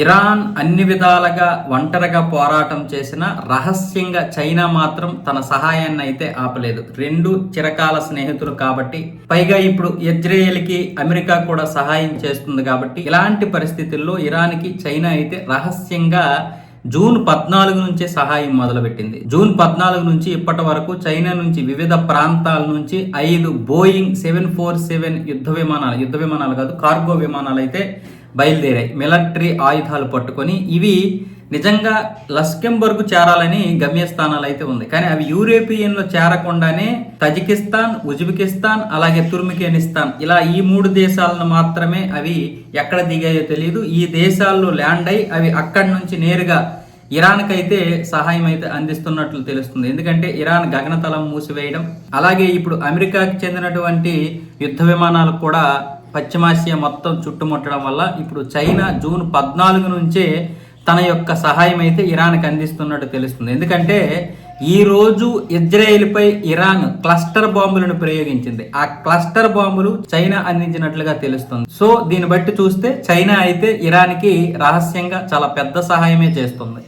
Iran అన్ని విధాలుగా ఒంటరిగా పోరాటం చేసిన రహస్యంగా చైనా మాత్రం తన సహాయాన్ని అయితే ఆపలేదు. రెండు చిరకాల స్నేహితులు కాబట్టి పైగా ఇప్పుడు ఇజ్రాయెల్కి అమెరికా కూడా సహాయం చేస్తుంది కాబట్టి ఇలాంటి పరిస్థితుల్లో ఇరాన్కి చైనా అయితే రహస్యంగా జూన్ పద్నాలుగు నుంచే సహాయం మొదలుపెట్టింది. జూన్ పద్నాలుగు నుంచి ఇప్పటి వరకు చైనా నుంచి వివిధ ప్రాంతాల నుంచి ఐదు బోయింగ్ సెవెన్ ఫోర్ సెవెన్ యుద్ధ విమానాలు యుద్ధ విమానాలు కాదు కార్గో విమానాలు అయితే బయలుదేరాయి. మిలిటరీ ఆయుధాలు పట్టుకొని ఇవి నిజంగా లస్కెంబర్గ్ చేరాలని గమ్యస్థానాలు అయితే ఉంది. కానీ అవి యూరోపియన్లో చేరకుండానే తజికిస్తాన్ ఉజ్బెకిస్తాన్ అలాగే తుర్మికేనిస్తాన్ ఇలా ఈ మూడు దేశాలను మాత్రమే అవి ఎక్కడ దిగాయో తెలియదు ఈ దేశాల్లో ల్యాండ్ అయి అవి అక్కడి నుంచి నేరుగా ఇరాన్కి అయితే సహాయం అయితే అందిస్తున్నట్లు తెలుస్తుంది. ఎందుకంటే ఇరాన్ గగనతలం మూసివేయడం అలాగే ఇప్పుడు అమెరికాకి చెందినటువంటి యుద్ధ విమానాలు కూడా పశ్చిమాసియా మొత్తం చుట్టుముట్టడం వల్ల ఇప్పుడు చైనా జూన్ పద్నాలుగు నుంచే తన యొక్క సహాయం అయితే ఇరాన్కి అందిస్తున్నట్టు తెలుస్తుంది. ఎందుకంటే ఈ రోజు ఇజ్రాయెల్పై ఇరాన్ క్లస్టర్ బాంబులను ప్రయోగించింది. ఆ క్లస్టర్ బాంబులు చైనా అందించినట్లుగా తెలుస్తుంది. సో దీన్ని బట్టి చూస్తే చైనా అయితే ఇరాన్కి రహస్యంగా చాలా పెద్ద సహాయమే చేస్తుంది.